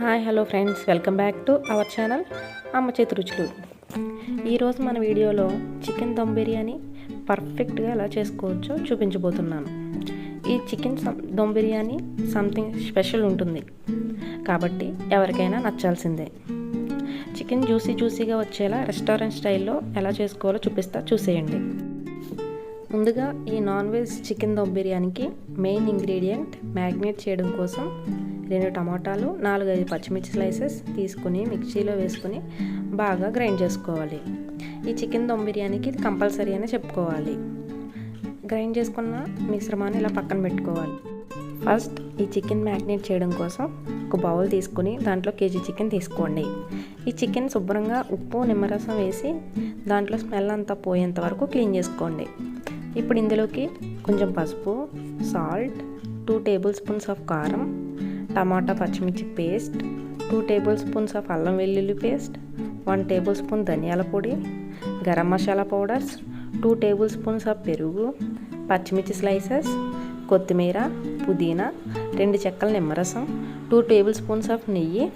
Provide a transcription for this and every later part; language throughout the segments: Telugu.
Hi hello friends. Welcome back to our channel అమ్మ చేతి రుచులు. ఈరోజు మన వీడియోలో చికెన్ దమ్ బిర్యానీ పర్ఫెక్ట్గా ఎలా చేసుకోవచ్చో చూపించబోతున్నాను. ఈ chicken dum biryani something special ఉంటుంది. కాబట్టి ఎవరికైనా నచ్చాల్సిందే. చికెన్ జ్యూసీ జ్యూసీగా వచ్చేలా రెస్టారెంట్ స్టైల్లో ఎలా చేసుకోవాలో చూపిస్తా చూసేయండి. ముందుగా ఈ నాన్ వెజ్ చికెన్ దమ్ బిర్యానీకి మెయిన్ ఇంగ్రీడియంట్ మ్యాగ్నేట్ చేయడం కోసం రెండు టమాటాలు నాలుగైదు పచ్చిమిర్చి స్లైసెస్ తీసుకుని మిక్సీలో వేసుకుని బాగా గ్రైండ్ చేసుకోవాలి. ఈ చికెన్ దమ్ బిర్యానీకి ఇది కంపల్సరీ అని చెప్పుకోవాలి. గ్రైండ్ చేసుకున్న మిశ్రమాన్ని ఇలా పక్కన పెట్టుకోవాలి. ఫస్ట్ ఈ చికెన్ మ్యాగ్నేట్ చేయడం కోసం ఒక బౌల్ తీసుకుని దాంట్లో కేజీ చికెన్ తీసుకోండి. ఈ చికెన్ శుభ్రంగా ఉప్పు నిమ్మరసం వేసి దాంట్లో స్మెల్ అంతా పోయేంత వరకు క్లీన్ చేసుకోండి. ఇప్పుడు ఇందులోకి కొంచెం పసుపు salt two table spoons of కారం టమాటా పచ్చిమిర్చి paste two table spoons of అల్లం వెల్లుల్లి పేస్ట్ వన్ టేబుల్ స్పూన్ ధనియాల పొడి garam masala powders two tablespoons of పెరుగు పచ్చిమిర్చి స్లైసెస్ కొత్తిమీర పుదీనా రెండు చెక్కల నిమ్మరసం టూ టేబుల్ స్పూన్స్ ఆఫ్ నెయ్యి.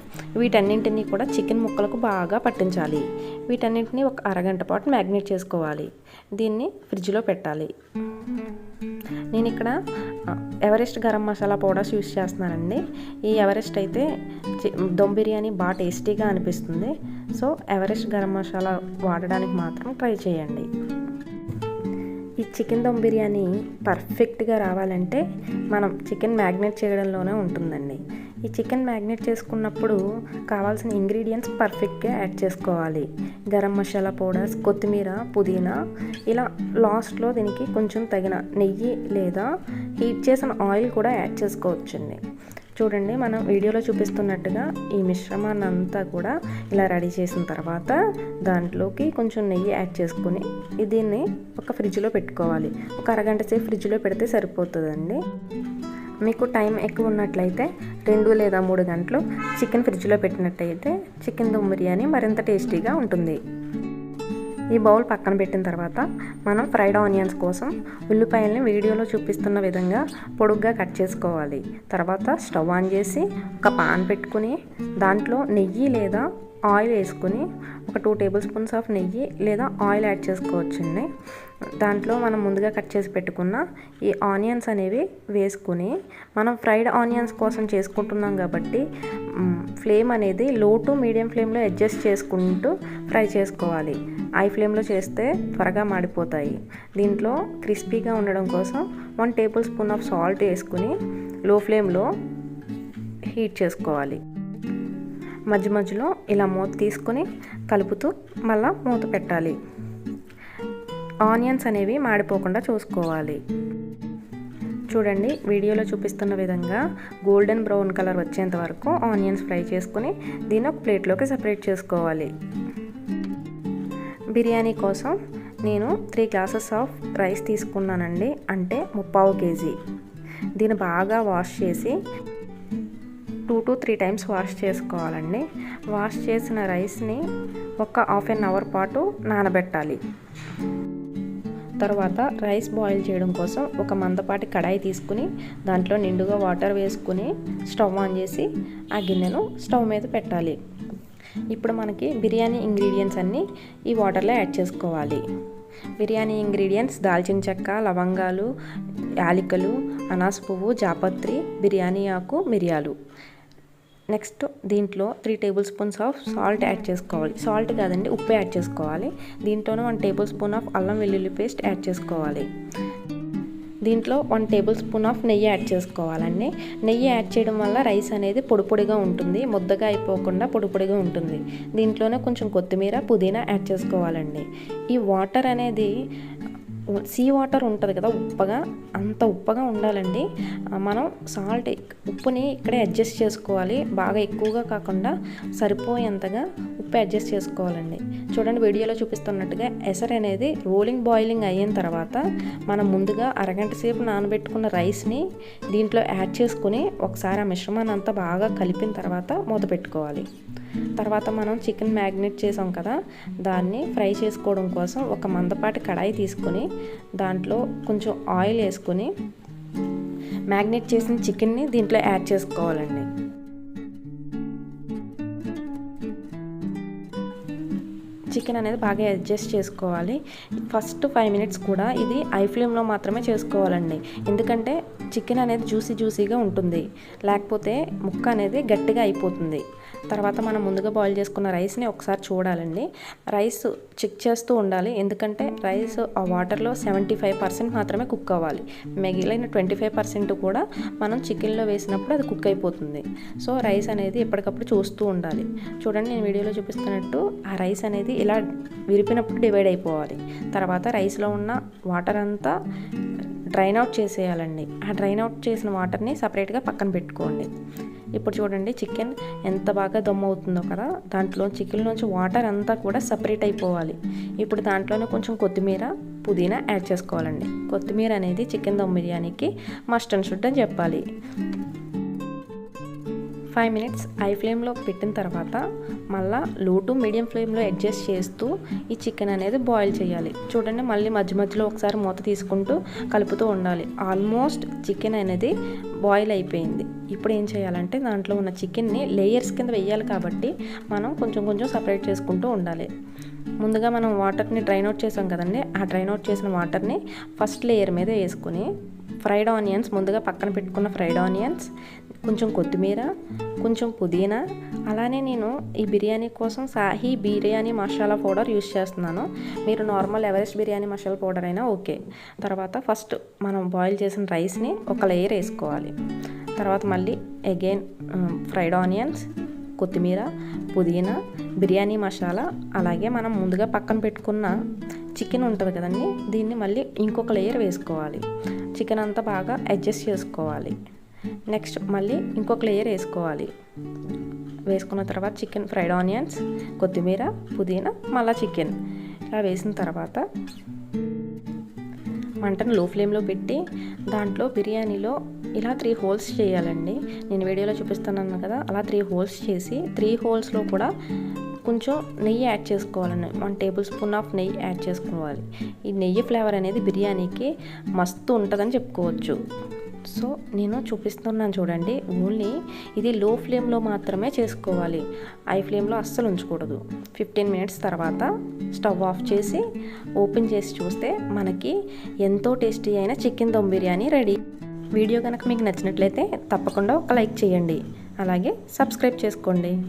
వీటన్నింటినీ కూడా చికెన్ ముక్కలకు బాగా పట్టించాలి. వీటన్నింటినీ ఒక అరగంట పాటు మ్యాగ్నేట్ చేసుకోవాలి. దీన్ని ఫ్రిడ్జ్లో పెట్టాలి. నేను ఇక్కడ Everest garam masala powders use చేస్తున్నానండి. ఈ ఎవరెస్ట్ అయితే దమ్ బిర్యానీ బాగా టేస్టీగా అనిపిస్తుంది. సో ఎవరెస్ట్ గరం మసాలా వాడడానికి మాత్రం ట్రై చేయండి. ఈ చికెన్ దమ్ బిర్యానీ పర్ఫెక్ట్గా రావాలంటే మనం చికెన్ మ్యాగ్నేట్ చేయడంలోనే ఉంటుందండి. ఈ చికెన్ మ్యాగ్నేట్ చేసుకున్నప్పుడు కావాల్సిన ఇంగ్రీడియంట్స్ పర్ఫెక్ట్గా యాడ్ చేసుకోవాలి. గరం మసాలా పౌడర్స్ కొత్తిమీర పుదీనా ఇలా లాస్ట్లో దీనికి కొంచెం తగిన నెయ్యి లేదా హీట్ చేసిన ఆయిల్ కూడా యాడ్ చేసుకోవచ్చండి. చూడండి మనం వీడియోలో చూపిస్తున్నట్టుగా ఈ మిశ్రమాన్ని అంతా కూడా ఇలా రెడీ చేసిన తర్వాత దాంట్లోకి కొంచెం నెయ్యి యాడ్ చేసుకుని దీన్ని ఒక ఫ్రిడ్జ్లో పెట్టుకోవాలి. ఒక అరగంట సేపు ఫ్రిడ్జ్లో పెడితే సరిపోతుందండి. మీకు టైం ఎక్కువ ఉన్నట్లయితే రెండు లేదా మూడు గంటలు చికెన్ ఫ్రిడ్జ్లో పెట్టినట్టయితే చికెన్ దమ్ బిర్యానీ మరింత టేస్టీగా ఉంటుంది. ఈ బౌల్ పక్కన పెట్టిన తర్వాత మనం ఫ్రైడ్ ఆనియన్స్ కోసం ఉల్లిపాయల్ని వీడియోలో చూపిస్తున్న విధంగా పొడుగ్గా కట్ చేసుకోవాలి. తర్వాత స్టవ్ ఆన్ చేసి ఒక పాన్ పెట్టుకుని దాంట్లో నెయ్యి లేదా ఆయిల్ వేసుకుని ఒక టూ టేబుల్ స్పూన్స్ ఆఫ్ నెయ్యి లేదా ఆయిల్ యాడ్ చేసుకోవచ్చండి. దాంట్లో మనం ముందుగా కట్ చేసి పెట్టుకున్న ఈ ఆనియన్స్ అనేవి వేసుకుని మనం ఫ్రైడ్ ఆనియన్స్ కోసం చేసుకుంటున్నాం కాబట్టి ఫ్లేమ్ అనేది లో టు మీడియం ఫ్లేమ్లో అడ్జస్ట్ చేసుకుంటూ ఫ్రై చేసుకోవాలి. హై ఫ్లేమ్లో చేస్తే త్వరగా మాడిపోతాయి. దీంట్లో క్రిస్పీగా ఉండడం కోసం one table spoon of salt వేసుకుని లో ఫ్లేమ్లో హీట్ చేసుకోవాలి. మధ్య మధ్యలో ఇలా మూత తీసుకొని కలుపుతూ మళ్ళీ మూత పెట్టాలి. ఆనియన్స్ అనేవి మాడిపోకుండా చూసుకోవాలి. చూడండి వీడియోలో చూపిస్తున్న విధంగా గోల్డెన్ బ్రౌన్ కలర్ వచ్చేంత వరకు ఆనియన్స్ ఫ్రై చేసుకుని దీన్ని ఒక ప్లేట్లోకి సపరేట్ చేసుకోవాలి. బిర్యానీ కోసం నేను త్రీ గ్లాసెస్ ఆఫ్ రైస్ తీసుకున్నానండి అంటే ముప్పావు కేజీ. దీన్ని బాగా వాష్ చేసి two to three times wash చేసుకోవాలండి. వాష్ చేసిన రైస్ని ఒక హాఫ్ అన్ అవర్ పాటు నానబెట్టాలి. తర్వాత రైస్ బాయిల్ చేయడం కోసం ఒక మందపాటి కడాయి తీసుకుని దాంట్లో నిండుగా వాటర్ వేసుకుని స్టవ్ ఆన్ చేసి ఆ గిన్నెను స్టవ్ మీద పెట్టాలి. ఇప్పుడు మనకి బిర్యానీ ఇంగ్రీడియంట్స్ అన్నీ ఈ వాటర్లో యాడ్ చేసుకోవాలి. బిర్యానీ ఇంగ్రీడియంట్స్ దాల్చిన చెక్క లవంగాలు యాలికలు అనాస పువ్వు జాపత్రి బిర్యానీ ఆకు మిరియాలు. నెక్స్ట్ దీంట్లో three table spoons of salt add చేసుకోవాలి. సాల్ట్ కాదండి ఉప్పు యాడ్ చేసుకోవాలి. దీంట్లోనే వన్ టేబుల్ స్పూన్ ఆఫ్ అల్లం వెల్లుల్లి పేస్ట్ యాడ్ చేసుకోవాలి. దీంట్లో వన్ టేబుల్ స్పూన్ ఆఫ్ నెయ్యి యాడ్ చేసుకోవాలండి. నెయ్యి యాడ్ చేయడం వల్ల రైస్ అనేది పొడి పొడిగా ఉంటుంది ముద్దగా అయిపోకుండా పొడి పొడిగా ఉంటుంది. దీంట్లోనే కొంచెం కొత్తిమీర పుదీనా యాడ్ చేసుకోవాలండి. ఈ వాటర్ అనేది సీ వాటర్ ఉంటుంది కదా ఉప్పగా అంత ఉప్పగా ఉండాలండి. మనం సాల్ట్ ఉప్పుని ఇక్కడే అడ్జస్ట్ చేసుకోవాలి. బాగా ఎక్కువగా కాకుండా సరిపోయేంతగా ఉప్పు అడ్జస్ట్ చేసుకోవాలండి. చూడండి వీడియోలో చూపిస్తున్నట్టుగా ఎసర్ అనేది రోలింగ్ బాయిలింగ్ అయిన తర్వాత మనం ముందుగా అరగంట సేపు నానబెట్టుకున్న రైస్ని దీంట్లో యాడ్ చేసుకుని ఒకసారి ఆ మిశ్రమాన్ని అంతా బాగా కలిపిన తర్వాత మూత పెట్టుకోవాలి. తర్వాత మనం చికెన్ మ్యాగ్నేట్ చేసాం కదా దాన్ని ఫ్రై చేసుకోవడం కోసం ఒక మందపాటి కడాయి తీసుకుని దాంట్లో కొంచెం ఆయిల్ వేసుకుని మ్యాగ్నేట్ చేసిన చికెన్ని దీంట్లో యాడ్ చేసుకోవాలండి. చికెన్ అనేది బాగా అడ్జస్ట్ చేసుకోవాలి. ఫస్ట్ ఫైవ్ మినిట్స్ కూడా ఇది ఐ ఫ్లేమ్లో మాత్రమే చేసుకోవాలండి. ఎందుకంటే చికెన్ అనేది జ్యూసీ జ్యూసీగా ఉంటుంది. లేకపోతే ముక్క అనేది గట్టిగా అయిపోతుంది. తర్వాత మనం ముందుగా బాయిల్ చేసుకున్న రైస్ని ఒకసారి చూడాలండి. రైస్ చెక్ చేస్తూ ఉండాలి. ఎందుకంటే రైస్ ఆ వాటర్లో సెవెంటీ ఫైవ్ పర్సెంట్ మాత్రమే కుక్ అవ్వాలి. మిగిలిన ట్వంటీ ఫైవ్ పర్సెంట్ కూడా మనం చికెన్లో వేసినప్పుడు అది కుక్ అయిపోతుంది. సో రైస్ అనేది ఎప్పటికప్పుడు చూస్తూ ఉండాలి. చూడండి నేను వీడియోలో చూపిస్తున్నట్టు ఆ రైస్ అనేది ఇలా విరిపినప్పుడు డివైడ్ అయిపోవాలి. తర్వాత రైస్లో ఉన్న వాటర్ అంతా డ్రైన్ అవుట్ చేసేయాలండి. ఆ డ్రైన్ అవుట్ చేసిన వాటర్ని సపరేట్గా పక్కన పెట్టుకోండి. ఇప్పుడు చూడండి చికెన్ ఎంత బాగా దమ్ అవుతుందో కదా. దాంట్లో చికెన్ నుంచి వాటర్ అంతా కూడా సపరేట్ అయిపోవాలి. ఇప్పుడు దాంట్లోనే కొంచెం కొత్తిమీర పుదీనా యాడ్ చేసుకోవాలండి. కొత్తిమీర అనేది చికెన్ దమ్ బిర్యానీకి మస్ట్ అండ్ షుడ్ అని చెప్పాలి. ఫైవ్ మినిట్స్ ఐ ఫ్లేమ్లో పెట్టిన తర్వాత మళ్ళా లో టు మీడియం ఫ్లేమ్లో అడ్జస్ట్ చేస్తూ ఈ చికెన్ అనేది బాయిల్ చేయాలి. చూడండి మళ్ళీ మధ్య మధ్యలో ఒకసారి మూత తీసుకుంటూ కలుపుతూ ఉండాలి. ఆల్మోస్ట్ చికెన్ అనేది బాయిల్ అయిపోయింది. ఇప్పుడు ఏం చేయాలంటే దాంట్లో ఉన్న చికెన్ని లేయర్స్ కింద వేయాలి కాబట్టి మనం కొంచెం కొంచెం సపరేట్ చేసుకుంటూ ఉండాలి. ముందుగా మనం వాటర్ని డ్రైన్ అవుట్ చేసాం కదండి ఆ డ్రైన్ అవుట్ చేసిన వాటర్ని ఫస్ట్ లేయర్ మీద వేసుకుని ఫ్రైడ్ ఆనియన్స్ ముందుగా పక్కన పెట్టుకున్న ఫ్రైడ్ ఆనియన్స్ కొంచెం కొత్తిమీర కొంచెం పుదీనా అలానే నేను ఈ బిర్యానీ కోసం సాహీ బిర్యానీ మసాలా పౌడర్ యూస్ చేస్తున్నాను. మీరు normal Everest biryani masala powder అయినా ఓకే. తర్వాత ఫస్ట్ మనం బాయిల్ చేసిన రైస్ని ఒక లేయర్ వేసుకోవాలి. తర్వాత మళ్ళీ అగైన్ ఫ్రైడ్ ఆనియన్స్ కొత్తిమీర పుదీనా బిర్యానీ మసాలా అలాగే మనం ముందుగా పక్కన పెట్టుకున్న చికెన్ ఉంటుంది కదండి దీన్ని మళ్ళీ ఇంకొక లేయర్ వేసుకోవాలి. చికెన్ అంతా బాగా అడ్జస్ట్ చేసుకోవాలి. నెక్స్ట్ మళ్ళీ ఇంకొక లేయర్ వేసుకోవాలి. వేసుకున్న తర్వాత చికెన్ ఫ్రైడ్ ఆనియన్స్ కొత్తిమీర పుదీనా మళ్ళీ చికెన్. ఇలా వేసిన తర్వాత మంటను లో ఫ్లేమ్లో పెట్టి దాంట్లో బిర్యానీలో ఇలా త్రీ హోల్స్ చేయాలండి. నేను వీడియోలో చూపిస్తున్నాను కదా అలా త్రీ హోల్స్ చేసి త్రీ హోల్స్లో కూడా కొంచెం నెయ్యి యాడ్ చేసుకోవాలండి. వన్ టేబుల్ స్పూన్ ఆఫ్ నెయ్యి యాడ్ చేసుకోవాలి. ఈ నెయ్యి ఫ్లేవర్ అనేది బిర్యానీకి మస్తు ఉంటుందని చెప్పుకోవచ్చు. సో నేను చూపిస్తున్నాను చూడండి. ఓన్లీ ఇది లో ఫ్లేమ్లో మాత్రమే చేసుకోవాలి. ఐ ఫ్లేమ్లో అస్సలు ఉంచకూడదు. ఫిఫ్టీన్ మినిట్స్ తర్వాత స్టవ్ ఆఫ్ చేసి ఓపెన్ చేసి చూస్తే మనకి ఎంతో టేస్టీ అయిన chicken dum biryani ready. Video కనుక మీకు నచ్చినట్లయితే తప్పకుండా ఒక లైక్ చేయండి. అలాగే సబ్స్క్రైబ్ చేసుకోండి.